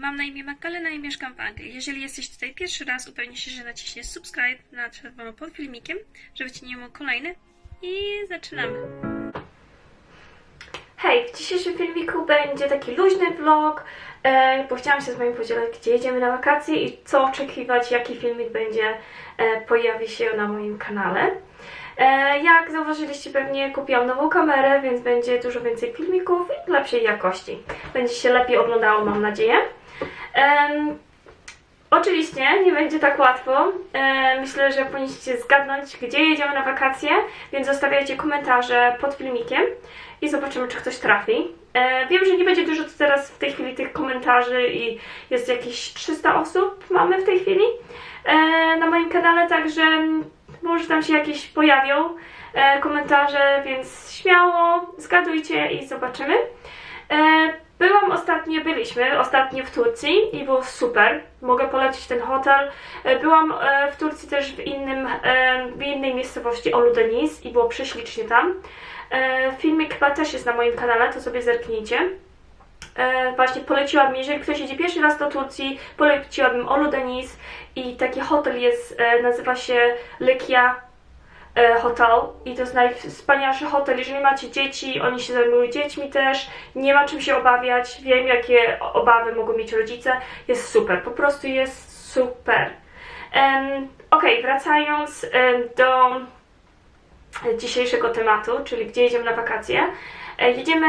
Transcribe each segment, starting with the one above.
mam na imię Magdalena i mieszkam w Anglii. Jeżeli jesteś tutaj pierwszy raz, upewnij się, że naciśniesz subscribe na czerwono pod filmikiem, żeby Cię nie było kolejny. I zaczynamy. Hej, w dzisiejszym filmiku będzie taki luźny vlog, e, bo chciałam się z Wami podzielić, gdzie jedziemy na wakacje i co oczekiwać, jaki filmik będzie, e, pojawi się na moim kanale. E, jak zauważyliście pewnie kupiłam nową kamerę, więc będzie dużo więcej filmików i lepszej jakości. Będzie się lepiej oglądało, mam nadzieję. Em, Oczywiście nie będzie tak łatwo. Myślę, że powinniście zgadnąć, gdzie jedziemy na wakacje, więc zostawiajcie komentarze pod filmikiem i zobaczymy, czy ktoś trafi. E, wiem, że nie będzie dużo teraz w tej chwili tych komentarzy i jest jakieś 300 osób mamy w tej chwili e, na moim kanale, także może tam się jakieś pojawią e, komentarze, więc śmiało zgadujcie i zobaczymy. Byłam ostatnio, byliśmy ostatnio w Turcji i było super. Mogę polecić ten hotel. E, Byłam e, w Turcji też w, innym, e, w innej miejscowości, Oludeniz i było prześlicznie tam. Filmik chyba też jest na moim kanale, to sobie zerknijcie. Właśnie poleciłabym, jeżeli ktoś jedzie pierwszy raz do Turcji, poleciłabym Oludeniz i taki hotel jest, nazywa się Lekia hotel i to jest najwspanialszy hotel. Jeżeli macie dzieci, oni się zajmują dziećmi też, nie ma czym się obawiać. Wiem, jakie obawy mogą mieć rodzice. Jest super, po prostu jest super. Um, ok, wracając do dzisiejszego tematu, czyli gdzie jedziemy na wakacje. E, Jedziemy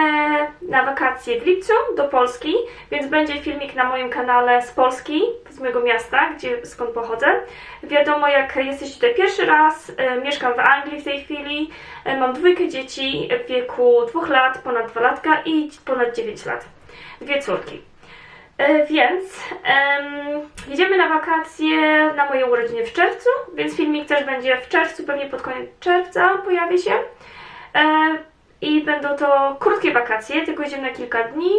na wakacje w lipcu do Polski, więc będzie filmik na moim kanale z Polski, z mojego miasta, gdzie, skąd pochodzę. Wiadomo, jak jesteście tutaj pierwszy raz, e, mieszkam w Anglii w tej chwili, e, mam dwójkę dzieci w wieku dwóch lat, ponad dwa latka i ponad 9 lat. Dwie córki. Więc em, jedziemy na wakacje na moje urodziny w czerwcu, więc filmik też będzie w czerwcu, pewnie pod koniec czerwca pojawi się. E, I będą to krótkie wakacje, tylko jedziemy na kilka dni.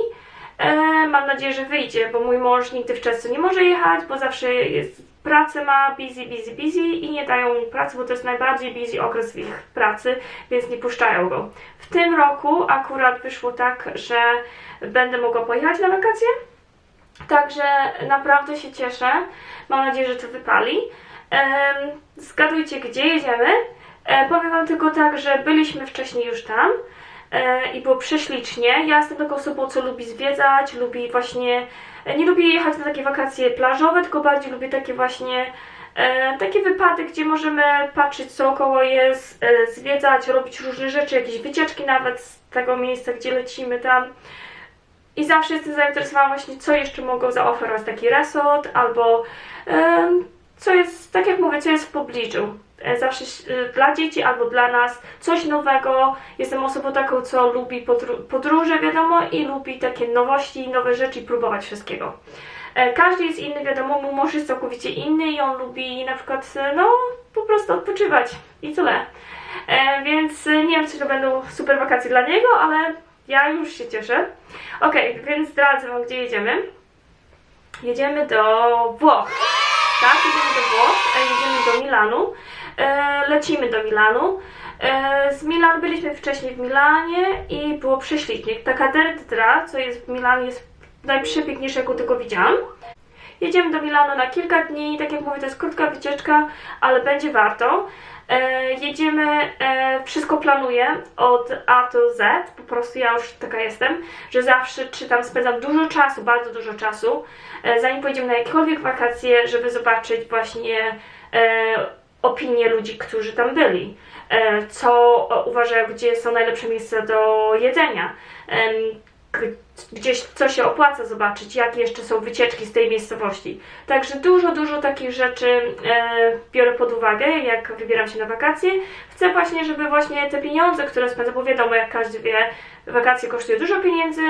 E, mam nadzieję, że wyjdzie, bo mój mąż nigdy w czerwcu nie może jechać, bo zawsze jest pracę ma, busy, busy, busy i nie dają mu pracy, bo to jest najbardziej busy okres w ich pracy, więc nie puszczają go. W tym roku akurat wyszło tak, że będę mogła pojechać na wakacje, Także naprawdę się cieszę. Mam nadzieję, że to wypali. Em, Zgadujcie, gdzie jedziemy. E, powiem Wam tylko tak, że byliśmy wcześniej już tam e, i było prześlicznie. Ja jestem taką osobą, co lubi zwiedzać, lubi właśnie. e, Nie lubię jechać na takie wakacje plażowe, tylko bardziej lubię takie właśnie. E, takie wypady, gdzie możemy patrzeć, co około jest, e, zwiedzać, robić różne rzeczy, jakieś wycieczki nawet z tego miejsca, gdzie lecimy tam. I zawsze jestem zainteresowana właśnie, co jeszcze mogą zaoferować taki resort, albo em, co jest, tak jak mówię, co jest w pobliżu. E, Zawsze e, dla dzieci albo dla nas coś nowego. Jestem osobą taką, co lubi podróże, wiadomo, i lubi takie nowości, nowe rzeczy i próbować wszystkiego. E, Każdy jest inny, wiadomo, mój mąż jest całkowicie inny i on lubi na przykład, no, po prostu odpoczywać i tyle. Więc nie wiem, czy to będą super wakacje dla niego, ale ja już się cieszę. Okej, więc zdradzę Wam, gdzie jedziemy. Jedziemy do Włoch. Tak, jedziemy do Włoch, jedziemy do Milanu. E, lecimy do Milanu. E, z Milan byliśmy wcześniej w Milanie i było prześlicznie. Taka Derdra, co jest w Milanie, jest najprzepiękniejsza, jaką tylko widziałam. Jedziemy do Milanu na kilka dni, tak jak mówię, to jest krótka wycieczka, ale będzie warto. E, jedziemy, wszystko planuję od A do Z, po prostu ja już taka jestem, że zawsze czy tam spędzam dużo czasu, bardzo dużo czasu, zanim pojedziemy na jakiekolwiek wakacje, żeby zobaczyć właśnie opinie ludzi, którzy tam byli, e, co e, uważają, gdzie są najlepsze miejsca do jedzenia, g- gdzieś co się opłaca zobaczyć, jakie jeszcze są wycieczki z tej miejscowości. Także dużo, dużo takich rzeczy e, biorę pod uwagę, jak wybieram się na wakacje. Chcę właśnie, żeby właśnie te pieniądze, które spędzę, bo wiadomo, jak każdy wie, wakacje kosztują dużo pieniędzy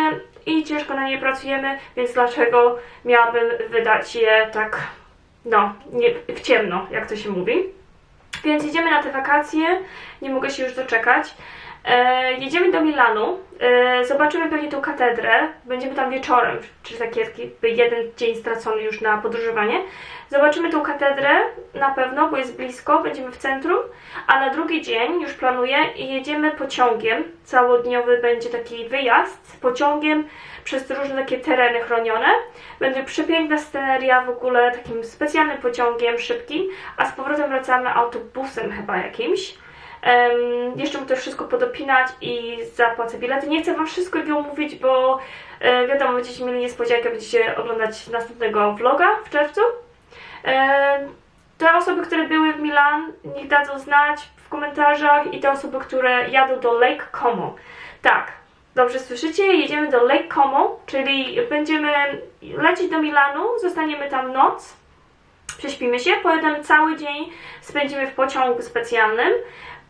i ciężko na nie pracujemy, więc dlaczego miałabym wydać je tak, no, nie, w ciemno, jak to się mówi. Więc jedziemy na te wakacje, nie mogę się już doczekać. E, jedziemy do Milanu, e, zobaczymy pewnie tą katedrę, będziemy tam wieczorem, czyli taki jeden dzień stracony już na podróżowanie. Zobaczymy tą katedrę na pewno, bo jest blisko, będziemy w centrum, a na drugi dzień już planuję jedziemy pociągiem. Całodniowy będzie taki wyjazd pociągiem przez różne takie tereny chronione. Będzie przepiękna sceneria w ogóle takim specjalnym pociągiem szybkim, a z powrotem wracamy autobusem chyba jakimś. Em, jeszcze mu to wszystko podopinać i zapłacę bilety. Nie chcę Wam wszystko omówić, bo e, wiadomo, będziecie mieli niespodziankę, będziecie oglądać następnego vloga w czerwcu. E, te osoby, które były w Milan, niech dadzą znać w komentarzach i te osoby, które jadą do Lake Como. Tak, dobrze słyszycie? Jedziemy do Lake Como, czyli będziemy lecieć do Milanu, zostaniemy tam noc, prześpimy się, potem cały dzień spędzimy w pociągu specjalnym,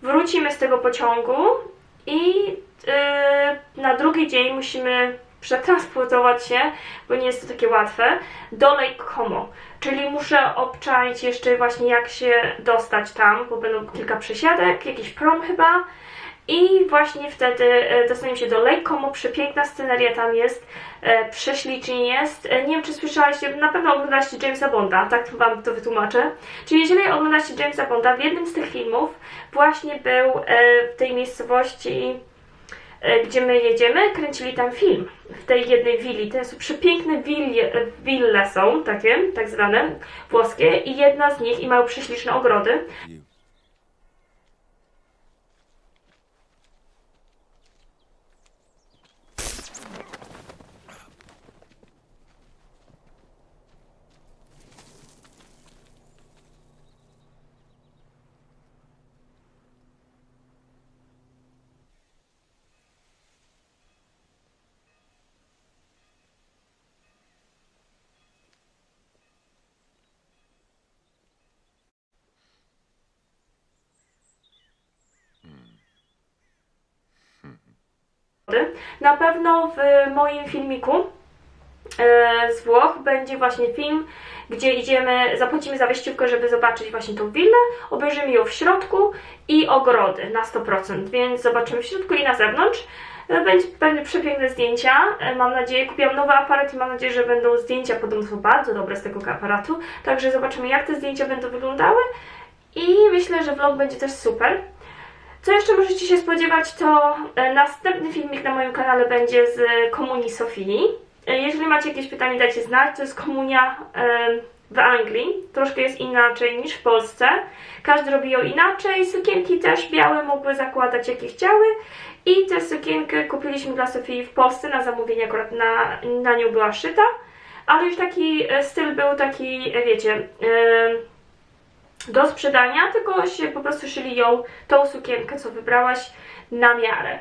wrócimy z tego pociągu i yy, na drugi dzień musimy przetransportować się, bo nie jest to takie łatwe, do Lake Como. Czyli muszę obczaić jeszcze właśnie jak się dostać tam, bo będą kilka przesiadek, jakiś prom chyba. I właśnie wtedy e, dostaniemy się do Lake Como, przepiękna sceneria tam jest, e, prześlicznie jest. E, Nie wiem, czy słyszeliście, na pewno oglądaliście Jamesa Bonda, tak wam to wytłumaczę. Czyli jeżeli oglądacie Jamesa Bonda, w jednym z tych filmów właśnie był w tej miejscowości, gdzie my jedziemy, kręcili tam film w tej jednej willi. To są przepiękne willie, e, wille są, takie, tak zwane, włoskie i jedna z nich i mają prześliczne ogrody. Na pewno w moim filmiku e, z Włoch będzie właśnie film, gdzie idziemy, zapłacimy za wejściówkę, żeby zobaczyć właśnie tą willę, obejrzymy ją w środku i ogrody na 100%, więc zobaczymy w środku i na zewnątrz. E, Będzie pewnie przepiękne zdjęcia, e, mam nadzieję, kupiłam nowy aparat i mam nadzieję, że będą zdjęcia, podobno bardzo dobre z tego aparatu, także zobaczymy jak te zdjęcia będą wyglądały. I myślę, że vlog będzie też super. Co jeszcze możecie się spodziewać, to e, następny filmik na moim kanale będzie z Komunii Sofii. E, Jeżeli macie jakieś pytanie, dajcie znać. To jest komunia e, w Anglii. Troszkę jest inaczej niż w Polsce. Każdy robi ją inaczej. Sukienki też białe mogły zakładać jakie chciały. I tę sukienkę kupiliśmy dla Sofii w Polsce na zamówienie, akurat na, na nią była szyta. Ale już taki e, styl był taki, e, wiecie... E, do sprzedania, tylko się po prostu szyli ją, tą sukienkę, co wybrałaś, na miarę.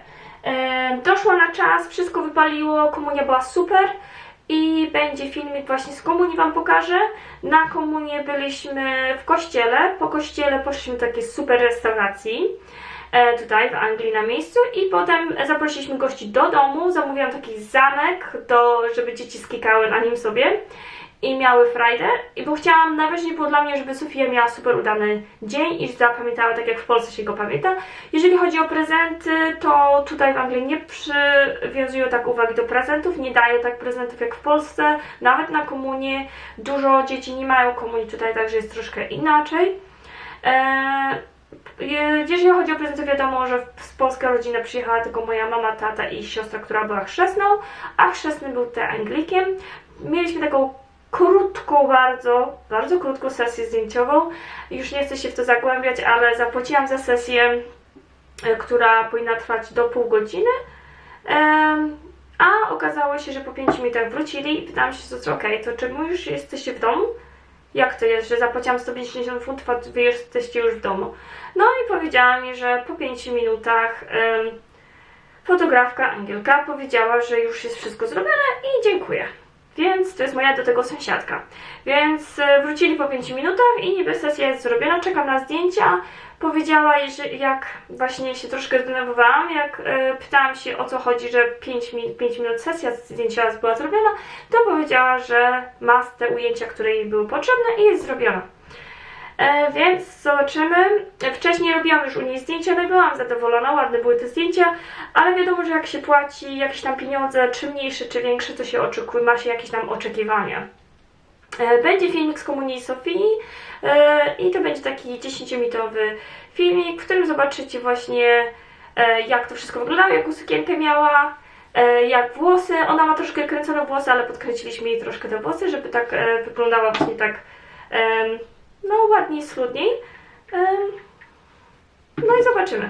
Doszła na czas, wszystko wypaliło, komunia była super i będzie filmik właśnie z komunii Wam pokażę. Na komunię byliśmy w kościele, po kościele poszliśmy do takiej super restauracji e, tutaj w Anglii na miejscu i potem zaprosiliśmy gości do domu, zamówiłam taki zamek, do, żeby dzieci skikały na nim sobie i miały frajdę, i bo chciałam, najważniejsze było dla mnie, żeby Sofia miała super udany dzień i zapamiętała tak jak w Polsce się go pamięta. Jeżeli chodzi o prezenty, to tutaj w Anglii nie przywiązują tak uwagi do prezentów, nie dają tak prezentów jak w Polsce, nawet na komunie. Dużo dzieci nie mają komunii tutaj, także jest troszkę inaczej. Je- jeżeli chodzi o prezenty, wiadomo, że z polska rodzina przyjechała tylko moja mama, tata i siostra, która była chrzestną, a chrzestny był te Anglikiem. Mieliśmy taką krótką bardzo, bardzo krótką sesję zdjęciową. Już nie chcę się w to zagłębiać, ale zapłaciłam za sesję, e, która powinna trwać do pół godziny. Em, a okazało się, że po 5 minutach wrócili i pytałam się, co okej, to czemu już jesteście w domu? Jak to jest, że zapłaciłam 150 funtów, a wy jesteście już w domu? No i powiedziała mi, że po 5 minutach fotografka Angielka powiedziała, że już jest wszystko zrobione i dziękuję. Więc to jest moja do tego sąsiadka. Więc e, wrócili po 5 minutach i niby sesja jest zrobiona, czekam na zdjęcia. Powiedziała, że jak właśnie się troszkę zdenerwowałam, jak e, pytałam się o co chodzi, że 5, mi 5 minut sesja zdjęcia była zrobiona, to powiedziała, że ma te ujęcia, które jej były potrzebne i jest zrobiona. E, więc zobaczymy. Wcześniej robiłam już u niej zdjęcia, no i byłam zadowolona, ładne były te zdjęcia, ale wiadomo, że jak się płaci jakieś tam pieniądze, czy mniejsze, czy większe, to się oczekuje, ma się jakieś tam oczekiwania. E, Będzie filmik z Komunii Sofii e, i to będzie taki 10-minutowy filmik, w którym zobaczycie właśnie jak to wszystko wyglądało, jaką sukienkę miała, jak włosy. Ona ma troszkę kręcone włosy, ale podkręciliśmy jej troszkę te włosy, żeby tak wyglądała właśnie tak no ładniej, schludniej. No i zobaczymy.